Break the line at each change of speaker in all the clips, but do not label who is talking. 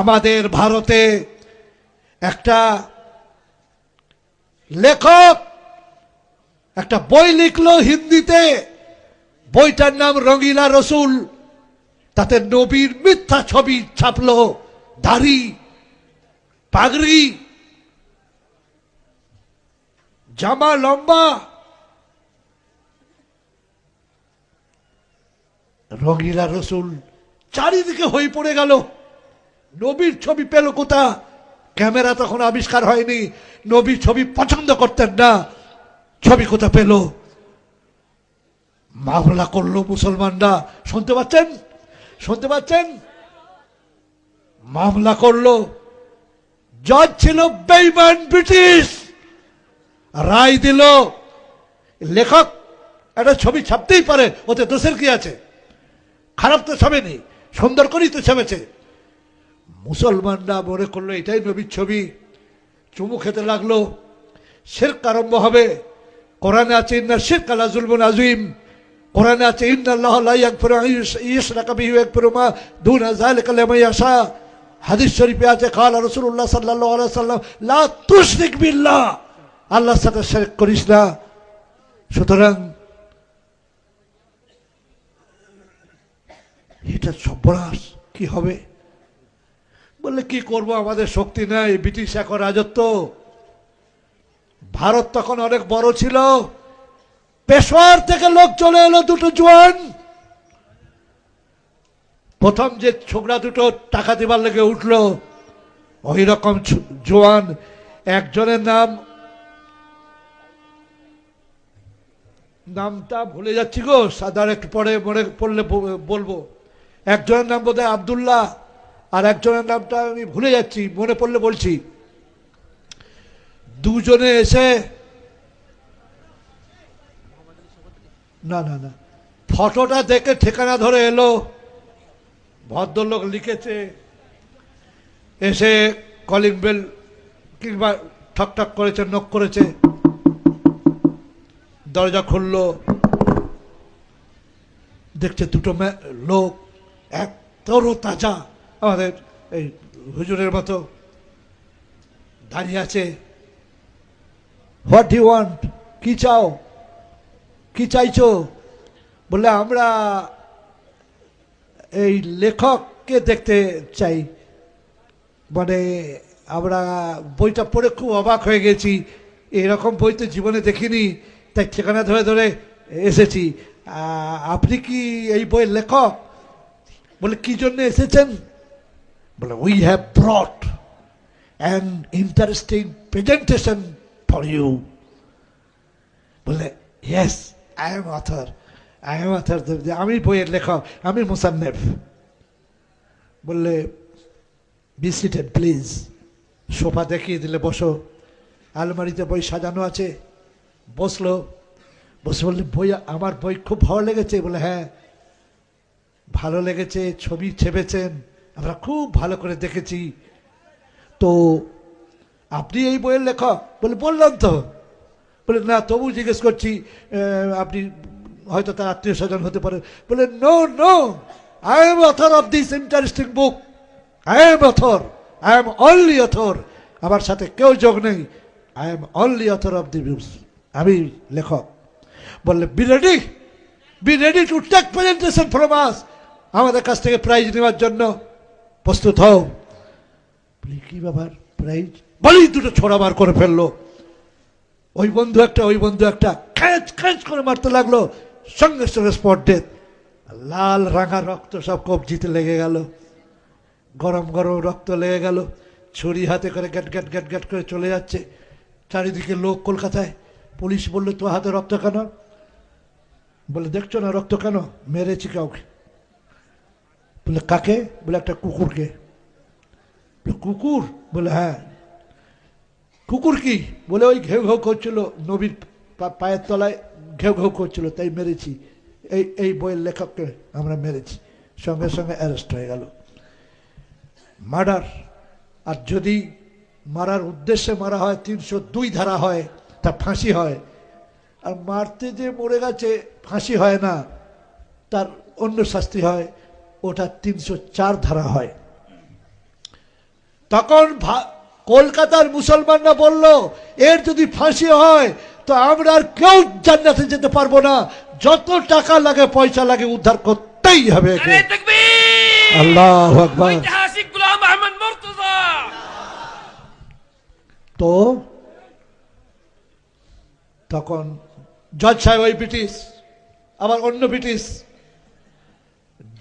আমাদের ভারতে একটা লেখক, একটা বই লিখলো হিন্দিতে। বইটার নাম রঙিলা রসুল। তাতে নবীর মিথ্যা ছবি ছাপলো। দাড়ি, পাগড়ি, জামা লম্বা, রঙিলা রসুল চারিদিকে হয়ে পড়ে গেল। নবীর ছবি পেল কোথা ক্যামেরা তখন আবিষ্কার হয়নি। নবীর ছবি পছন্দ করতেন না। ছবি কোথা পেল? মামলা করল মুসলমানরা। শুনতে পাচ্ছেন? শুনতে পাচ্ছেন? মামলা করল। জজ ছিল বেইমান ব্রিটিশ। রায় দিল। লেখক, একটা ছবি ছাপতেই পারে। ওতে দোষের কি আছে? খারাপ তো ছাপেনি সুন্দর করেই তো ছাপেছে। মুসলমানরা মনে করল, এটাই নবীর ছবি। চুমু খেতে লাগল। শেরক আরম্ভ হবে। কোরআনে আছে, ইন্না শেরক আলা জুলমুন আজিম কোরআনে আছে ইন্না আল্লাহ লা ইয়াগফিরু আন ইউশরাকা বিহি মা দুনা যালিকা লিমান ইয়াশা। হাদিস শরীফে আছে, কালা রাসূলুল্লাহ সাল্লাল্লাহু আলাইহি সাল্লাম লা তুশরিক বিল্লাহ। আল্লাহর সাথে শিরক করিস না। সুতরাং এটা সর্বনাশ। কি হবে? বললে, কি করব? আমাদের শক্তি নাই, ব্রিটিশ এখন রাজত্ব। ভারত তখন অনেক বড় ছিল। পেশোয়ার থেকে লোক চলে এলো দুটো জোয়ান। প্রথম যে ছোকরা দুটো টাকা দিবার লেগে উঠল, ওই রকম জোয়ান একজনের নাম, নামটা ভুলে যাচ্ছি গো, সাদার একটু পরে মনে পড়লে বলব। একজনের নাম বোধহয় আবদুল্লাহ। আর একজনের নামটা আমি ভুলে যাচ্ছি, মনে পড়লে বলছি। দুজনে এসে না না না। ফটোটা দেখে ঠিকানা ধরে এলো। ভদ্রলোক লিখেছে, এসে কলিং বেল কিংবা ঠক ঠক করেছে নক করেছে। দরজা খুললো। দেখছে দুটো লোক এক তরো তাজা। আমাদের এই হুজুরের মতো দাঁড়িয়ে আছে। হোয়াট ইউ ওয়ান্ট কি চাও? কি চাইছো? বলে, আমরা এই লেখককে দেখতে চাই। মানে আমরা বইটা পড়ে খুব অবাক হয়ে গেছি। এরকম বই তো জীবনে দেখিনি, তাই ঠিকানা ধরে ধরে এসেছি। আপনি কি এই বইয়ের লেখক? বলে, কি জন্য এসেছেন? বলে we have brought an interesting presentation for you বলে yes I am author I am author আমি বইয়ের লেখক আমি মুসান্নেফ বললে বি সিটেড প্লিজ সোফা দেখিয়ে দিলে বসো। আলমারিতে বই সাজানো আছে। বসল। বসে বললে, বই, আমার বই খুব ভালো লেগেছে। বলে হ্যাঁ ভালো লেগেছে, ছবি ছেপেছেন। আমরা খুব ভালো করে দেখেছি। তো আপনি এই বইয়ের লেখক? বলে, বললাম তো। বলে, না তবু জিজ্ঞেস করছি আপনি হয়তো তার আত্মীয় স্বজন হতে পারে। বলে no no I am author of this interesting book I am author I am only author আমার সাথে কেউ যোগ নেই। I am only author of the books আমি লেখক। বললে be ready be ready to take presentation from us আমাদের কাছ থেকে প্রাইজ নেওয়ার জন্য। প্রস্তুত হও। কি ব্যাপার, প্রাইজ? বলি, দুটো ছোড়া বার করে ফেলল। ওই বন্ধু একটা, ওই বন্ধু একটা খ্যাঁচ খ্যাঁচ করে মারতে লাগল, সঙ্গে সঙ্গে স্পট ডেথ। লাল রাঙা রক্ত সব কবজিতে লেগে গেল। গরম গরম রক্ত লেগে গেল। ছুরি হাতে করে গ্যাট গ্যাট গ্যাট গ্যাট করে চলে যাচ্ছে। চারিদিকে লোক কলকাতায়। পুলিশ বলল তো হাতে রক্ত কেন? বলে, দেখছ না রক্ত কেন? মেরেছি কাউকে। বলে কাকে বলে একটা কুকুরকে কুকুর বলে হ্যাঁ কুকুর কি বলে ওই ঘেউ ঘেউ করছিল নবীর পায়ের তলায় ঘেউ ঘেউ করছিল তাই মেরেছি এই এই বইয়ের লেখককে আমরা মেরেছি সঙ্গে সঙ্গে অ্যারেস্ট হয়ে গেল মার্ডার আর যদি মারার উদ্দেশ্যে মারা হয় তিনশো দুই ধারা হয় তা ফাঁসি হয় আর মারতে যে মরে গেছে ফাঁসি হয় না তার অন্য শাস্তি হয় ওটা তিনশো চার ধারা হয়। তখন কলকাতার মুসলমানরা বলল এর যদি ফাঁসি হয় তো আমরা আর কেউ জান্নাতে যেতে পারব না। যত টাকা লাগে পয়সা লাগে উদ্ধার করতেই হবে আল্লাহ তো তখন জজ সাহেব ওই ব্রিটিশ আবার অন্য ব্রিটিশ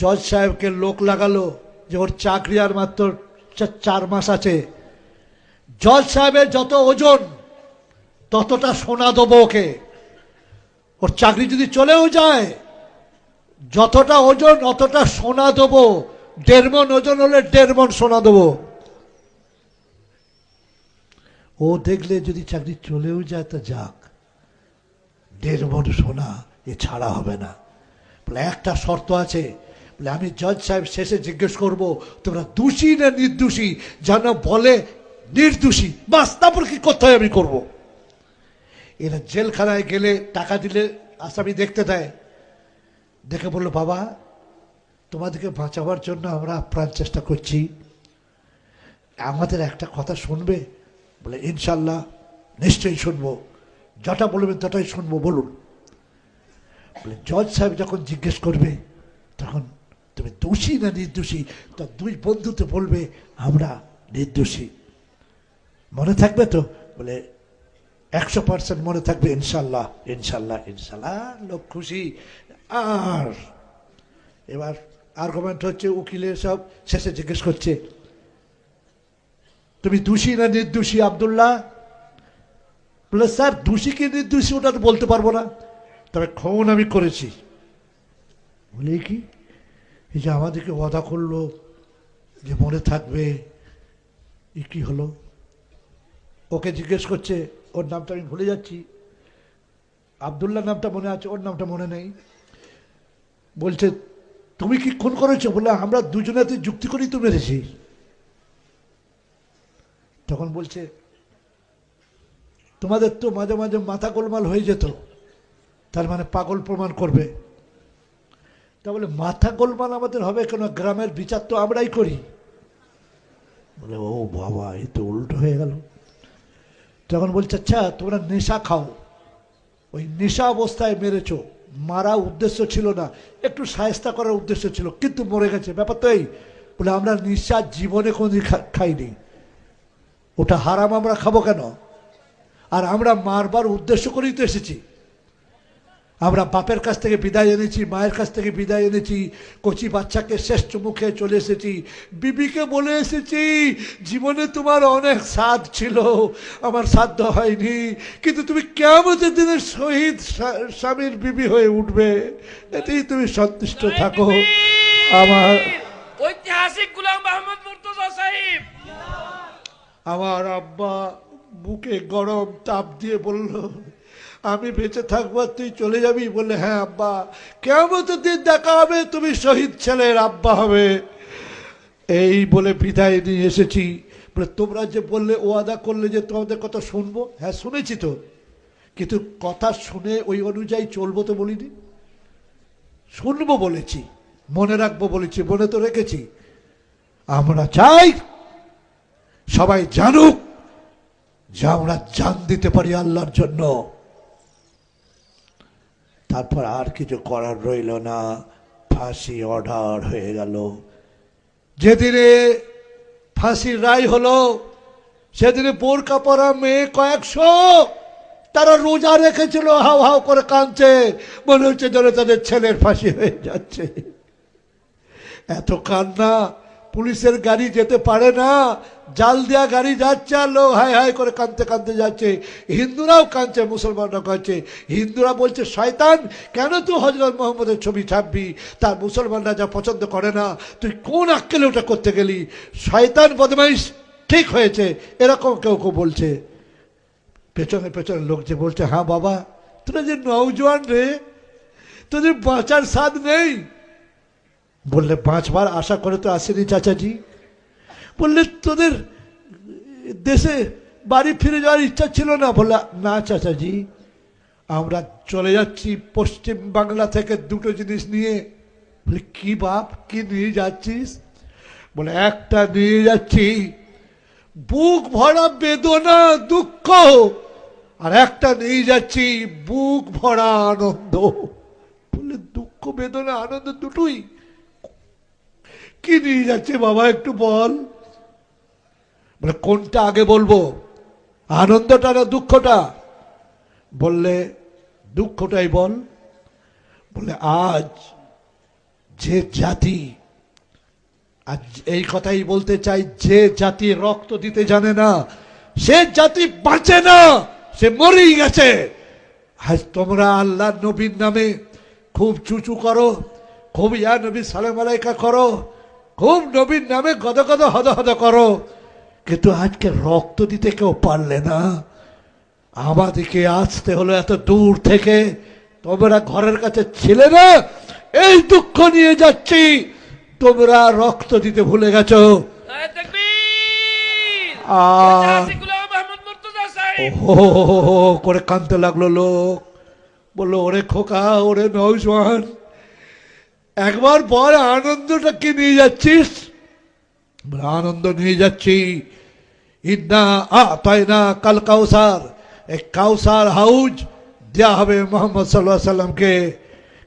জজ সাহেবকে লোক লাগালো যে ওর চাকরি আর মাত্র চার মাস আছে। জজ সাহেবের যত ওজন, ততটা সোনা দেবো ওকে। ওর চাকরি যদি চলেও যায়, যতটা ওজন, অতটা সোনা দেবো। দেড় মন ওজন হলে দেড় মন সোনা দেবো। ও দেখলে যদি চাকরি চলেও যায়, তা যাক। দেড় মন সোনা এ ছাড়া হবে না। একটা শর্ত আছে বলে, আমি জজ সাহেব শেষে জিজ্ঞেস করব, তোমরা দোষী না নির্দোষী? যেন বলে নির্দোষী, বাস, তারপর কি করতে হয় আমি করব? এরা জেলখানায় গেলে টাকা দিলে আসামি দেখতে দেয়। দেখে বলল, বাবা, তোমাদেরকে বাঁচাবার জন্য আমরা প্রাণ চেষ্টা করছি। আমাদের একটা কথা শুনবে? বলে, ইনশাল্লাহ, নিশ্চয়ই শুনব। যটা বলবেন তটাই শুনব, বলুন। বলে, জজ সাহেব যখন জিজ্ঞেস করবে, তখন তুমি দোষী না নির্দোষী? তো দুই বন্ধুতে বলবে, আমরা নির্দোষী। মনে থাকবে তো? বলে, একশো পার্সেন্ট মনে থাকবে, ইনশাল্লাহ ইনশাল্লাহ ইনশাল্লাহ লোক খুশি। আর এবার আর্গুমেন্ট হচ্ছে উকিলের সব শেষে জিজ্ঞেস করছে, তুমি দোষী না নির্দোষী, আবদুল্লাহ? বলে, স্যার, দোষী কি নির্দোষী, ওটা তো বলতে পারব না। তবে খুন আমি করেছি। বলে, কি? এই যে আমাদেরকে ওয়াদা করল যে মনে থাকবে, এ কি হলো? ওকে জিজ্ঞেস করছে, ওর নামটা আমি ভুলে যাচ্ছি। আবদুল্লাহ নামটা মনে আছে, ওর নামটা মনে নেই। বলছে, তুমি কি খুন করেছ? বলে আমরা দুজনেতে যুক্তি করেই তো মেরেছি। তখন বলছে, তোমাদের তো মাঝে মাঝে মাথা গোলমাল হয়ে যেত, তার মানে পাগল প্রমাণ করবে। তা বলে মাথা গোলমাল আমাদের হবে কেন? গ্রামের বিচার তো আমরাই করি। বলে, ও বাবা, এ তো উল্টো হয়ে গেল। তখন বলছে আচ্ছা তোমরা নেশা খাও। ওই নেশা অবস্থায় মেরেছো। মারা উদ্দেশ্য ছিল না। একটু সায়স্তা করার উদ্দেশ্য ছিল, কিন্তু মরে গেছে। ব্যাপার তো এই, বলে, আমরা নেশা জীবনে কোনোদিন খাইনি। ওটা হারাম আমরা খাব কেন? আর আমরা মারবার উদ্দেশ্য করেই তো এসেছি। আমরা বাপের কাছ থেকে বিদায় এনেছি মায়ের কাছ থেকে বিদায় এনেছি কচি বাচ্চাকে শেষ মুখে চলে এসেছি। বিবিকে বলে এসেছি জীবনে তোমার অনেক সাধ ছিল আমার সাধ্য হয়নি কিন্তু তুমি কেমন দিনের শহীদ স্বামীর বিবি হয়ে উঠবে এতেই তুমি সন্তুষ্ট থাকো। আমার
ঐতিহাসিক গোলাম মুর্তজা সাহেব।
আমার আব্বা বুকে গরম তাপ দিয়ে বলল আমি বেঁচে থাকব তুই চলে যাবি? বললে হ্যাঁ আব্বা। কেমন দিন দেখা হবে, তুমি শহীদ ছেলের আব্বা হবে। এই বলে বিদায় নিয়ে এসেছি। বলে, তোমরা যে বললে, ওয়াদা করলে যে তোমাদের কথা শুনব? হ্যাঁ শুনেছি তো। কিন্তু কথা শুনে ওই অনুযায়ী চলবো তো বলিনি। শুনব বলেছি, মনে রাখব বলেছি, মনে তো রেখেছি। আমরা চাই, সবাই জানুক যে আমরা জান দিতে পারি আল্লাহর জন্য। তারপর আর কিছু করার রইল না। ফাঁসি অর্ডার হয়ে গেল। যেদিনে ফাঁসির রায় হলো, সেদিনে বোরকা পরা মেয়ে কয়েকশো তারা রোজা রেখেছিল, হাও হাও করে কাঁদছে। মনে হচ্ছে যেন তাদের ছেলের ফাঁসি হয়ে যাচ্ছে। এত কান্না, পুলিশের গাড়ি যেতে পারে না জাল দেওয়া গাড়ি যাচ্ছে, আর লোক হাই হাই করে কাঁদতে কাঁদতে যাচ্ছে। হিন্দুরাও কাঁদছে মুসলমানরা কাঁদছে। হিন্দুরা বলছে, শয়তান, কেন তুই হজরত মোহাম্মদের ছবি ছাপবি? তার মুসলমানরা যা পছন্দ করে না। তুই কোন আক্কেলে ওটা করতে গেলি? শয়তান, বদমাইশ, ঠিক হয়েছে। এরকম কেউ কেউ বলছে। পেছনে পেছনে লোক যে বলছে হ্যাঁ বাবা, তোরা যে নৌজওয়ান রে, তোদের বাঁচার স্বাদ নেই। বললে, বাঁচবার আশা করে তো আসেনি চাচাজি। বললে তোদের দেশে বাড়ি ফিরে যাওয়ার ইচ্ছা ছিল না? বললে, না চাচাজি, আমরা চলে যাচ্ছি পশ্চিম বাংলা থেকে দুটো জিনিস নিয়ে। বলে কি বাপ, কি নিয়ে যাচ্ছিস? বলে একটা নিয়ে যাচ্ছি, বুক ভরা বেদনা, দুঃখ, আর একটা নিয়ে যাচ্ছি, বুক ভরা আনন্দ। বললে, দুঃখ, বেদনা, আনন্দ দুটোই। কি নিয়ে যাচ্ছে বাবা, একটু বল? বলে, কোনটা আগে বলব? আনন্দটা না দুঃখটা? বললে, দুঃখটাই বল। বলে আজ যে জাতি, আজ এই কথাই বলতে চাই, যে জাতি রক্ত দিতে জানে না, সে জাতি বাঁচে না, সে মরেই গেছে। আজ তোমরা আল্লাহ নবীর নামে খুব চুচু করো, খুব ইয়া নবী সালাম আলাইকা করো, খুব নবীর নামে গদ গদ হদ হদ করো। কিন্তু আজকে রক্ত দিতে কেউ পারলে না। আমাদেরকে আসতে হলো এত দূর থেকে। তোমরা ঘরের কাছে ছিলে না? এই দুঃখ নিয়ে যাচ্ছি। তোমরা রক্ত দিতে ভুলে গেছ। করে কাঁদতে লাগল লোক। বলল ওরে খোকা ওরে নৌজওয়ান একবার বল আনন্দটা কি নিয়ে যাচ্ছিস? বলে, আনন্দ নিয়ে যাচ্ছি। ইন্না আ তাই না কাল কাউসার। এই কাউসার হাউজ দেয়া হবে মোহাম্মদ সাল্লাহ সাল্লামকে।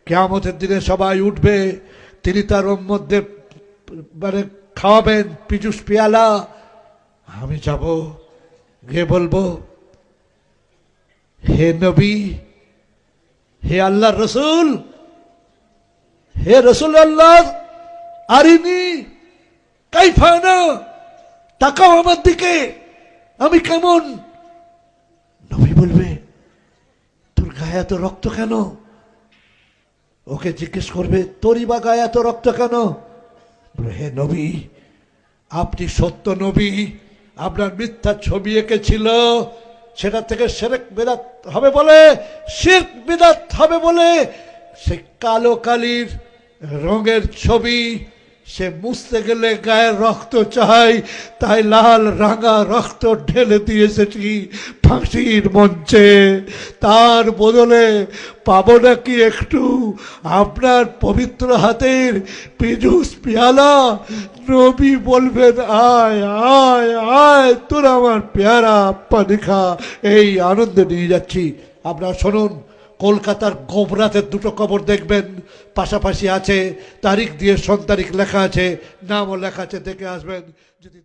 কেয়ামতের দিনে সবাই উঠবে। তিনি তার মধ্যে মানে খাওয়াবেন পিজুস পেয়ালা। আমি যাব। গিয়ে বলব? হে নবী হে আল্লাহ রসুল হে রসুল আল্লাহ আরিনি। কাইফানা তাকাও আমার দিকে, আমি কেমন? নবী বলবে, তোর গায়ে এত রক্ত কেন? ওকে জিজ্ঞেস করবে, তোরই বা গায়ে এত রক্ত কেন? হে নবী, আপনি সত্য নবী, আপনার মিথ্যা ছবি এঁকেছিল, সেটা থেকে সেরেক বেদাত হবে বলে, শির্ক বেদাত হবে বলে, সে কালো কালির রঙের ছবি সে মুছতে গেলে গায়ে রক্ত চাই, তাই লাল রাঙা রক্ত ঢেলে দিয়ে এসেছি ফাঁসির মঞ্চে। তার বদলে পাবো নাকি একটু আপনার পবিত্র হাতের পিজুস পেয়ালা? নবী বলবেন, আয় আয় আয়, তোর আমার পেয়ারা পানি খা এই আনন্দে নিয়ে যাচ্ছি। আপনারা শুনুন। কলকাতার গোবরাতের দুটো কবর দেখবেন, পাশাপাশি আছে তারিখ দিয়ে সন তারিখ লেখা আছে, নামও লেখা আছে, দেখে আসবেন। যদি